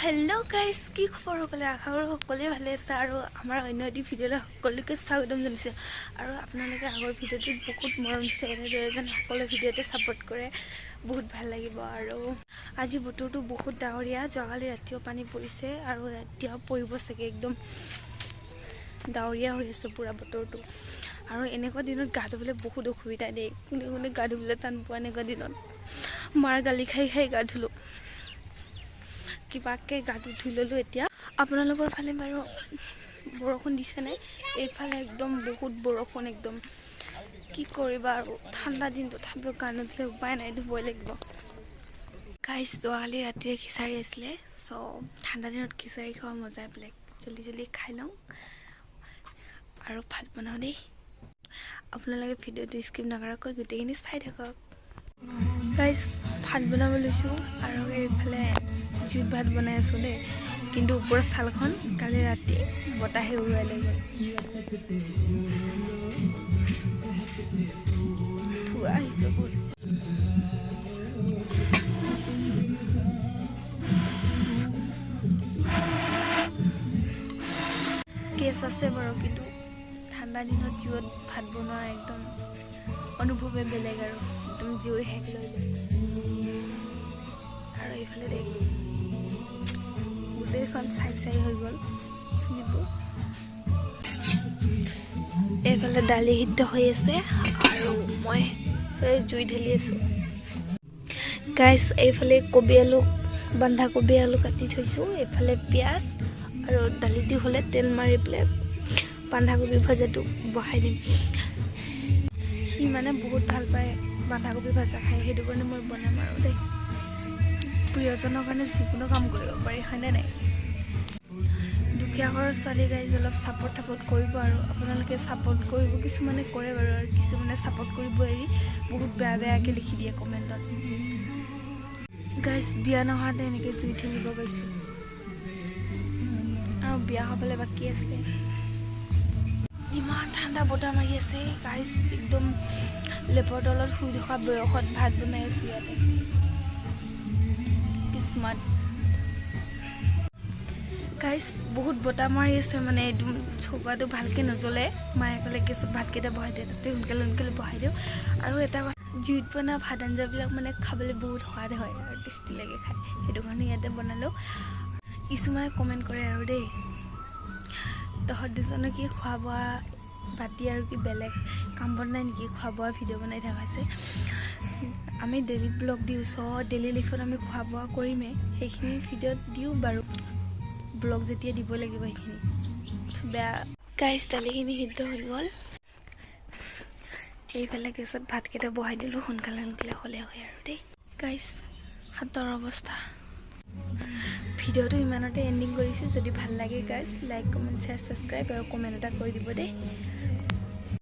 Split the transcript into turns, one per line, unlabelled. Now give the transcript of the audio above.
Hello guys কি খবৰ সকলে? আশা কৰোঁ সকলোৱে ভালে আছে আৰু আমাৰ অন্য এটি ভিডিঅ'লৈ সকলোকে স্বাগতম জনাইছোঁ। আৰু আপোনালোকে আগৰ ভিডিঅ'টোত বহুত মৰম দিছে এনেদৰে যেন সকলো ভিডিঅ'তে ছাপোৰ্ট কৰে বহুত ভাল লাগিব আৰু আজি বতৰটো বহুত ডাৱৰীয়া যোৱাকালি ৰাতিও পানী পৰিছে আৰু এতিয়াও পৰিব চাগে একদম ডাৱৰীয়া হৈ আছে পূৰা বতৰটো। আৰু এনেকুৱা দিনত গা ধুবলৈ বহুত অসুবিধা দেই। কোনে কোনে গা ধুবলৈ টান পোৱা এনেকুৱা দিনত। মাৰ গালি খাই খাই গা ধুলোঁ। কিবাকৈ গাটো ধুই ল'লোঁ এতিয়া। আপোনালোকৰ ফালে বাৰু বৰষুণ দিছেনে এইফালে একদম বহুত বৰষুণ একদম কি কৰিবা আৰু ঠাণ্ডা দিন তথাপিও গা নুধুলে উপায় নাই ধুবই লাগিব। গাইছ যোৱাকালি ৰাতিৰে খিচাৰি আছিলে চ' ঠাণ্ডা দিনত খিচাৰি খোৱা মজাই বেলেগ। জল্দি জল্দি খাই লওঁ। আৰু ভাত বনাওঁ দেই। আপোনালোকে ভিডিঅ'টো স্কিপ নকৰাকৈ গোটেইখিনি চাই থাকক। গাইছ ভাত বনাব লৈছোঁ আৰু এইফালে জুইত ভাত বনাই আছোঁ দেই। কিন্তু ওপৰত ছালখন কালি ৰাতি বতাহে উৰুৱাই লৈ গ'ল। ধোৱা আহিছে বহুত। কেছ আছে বাৰু কিন্তু ঠাণ্ডা দিনত জুইত ভাত বনোৱা একদম অনুভৱে বেলেগ আৰু। একদম জুইৰ শেষ লৈ লৈ আৰু এইফালে দেখ গোটেইখন চাই চাই হৈ গ'ল চুলিবোৰ এইফালে দালি সিদ্ধ হৈ আছে আৰু মই জুই ঢালি আছোঁ। গাইছ এইফালে কবি আলু বন্ধাকবি আলু কাটি থৈছোঁ। এইফালে পিঁয়াজ আৰু দালি দি হ'লে তেল মাৰি পেলাই বন্ধাকবি ভজাটো বহাই দিম। সি মানে বহুত ভালো পায় বন্ধাকবি ভজা খাই, সেইটো কাৰণে মই বনাম আৰু দেই। প্ৰিয়জনৰ কাৰণে যিকোনো কাম কৰিব পাৰি হয়নে নাই? দুখীয়া ঘৰৰ ছোৱালী গাইজ অলপ ছাপৰ্ট টাপৰ্ট কৰিব আৰু আপোনালোকে ছাপৰ্ট কৰিব কিছুমানে কৰে বাৰু আৰু কিছুমানে ছাপৰ্ট কৰিব এৰি বহুত বেয়া বেয়াকৈ লিখি দিয়ে কমেণ্টত গাইজ বিয়া নোহোৱাতে এনেকৈ জুই ঠেলিব পাইছোঁ আৰু বিয়া হ'বলৈ বাকী আছে। ইমান ঠাণ্ডা বতাহ মাৰি আছে গাইজ একদম লেপৰ তলত শুই থকা বয়সত ভাত বনাই আছোঁ ইয়াতে। কিস্মাত গাইজ বহুত বতাহ মাৰি আছে মানে একদম চৌকাটো ভালকৈ নজ্বলে। মায়ে ক'লে গেছত ভাতকেইটা বহাই দিয়ে তাতে সোনকালে সোনকালে বহাই দিওঁ। আৰু এটা জুইত বনোৱা ভাত আঞ্জাবিলাক মানে খাবলৈ বহুত সোৱাদ হয় আৰু টেষ্টি লাগে খাই। সেইটো কাৰণে ইয়াতে বনালোঁ। কিছুমানে কমেণ্ট কৰে আৰু দেই তহঁত দুজনে কি খোৱা বোৱা বাতি আৰু কি বেলেগ কাম বন নাই নেকি খোৱা বোৱা ভিডিঅ' বনাই থকা আছে আমি ডেইলি ব্লগ দিওঁ চ' ডেইলি লাইফত আমি খোৱা বোৱা কৰিমেই সেইখিনি ভিডিঅ'ত দিওঁ বাৰু। ব্লগ যেতিয়া দিব লাগিব সেইখিনি। বেয়া। গাইজ দালিখিনি সিদ্ধ হৈ গ'ল। এইফালে গেছত ভাতকেইটা বহাই দিলোঁ সোনকালে সোনকালে হ'লে হয় আৰু দেই। গাইজ হাতৰ অৱস্থা। ভিডিঅ'টো ইমানতে এণ্ডিং কৰিছোঁ। যদি ভাল লাগে guys like comment share subscribe আৰু কমেণ্ট এটা কৰি দিব দেই।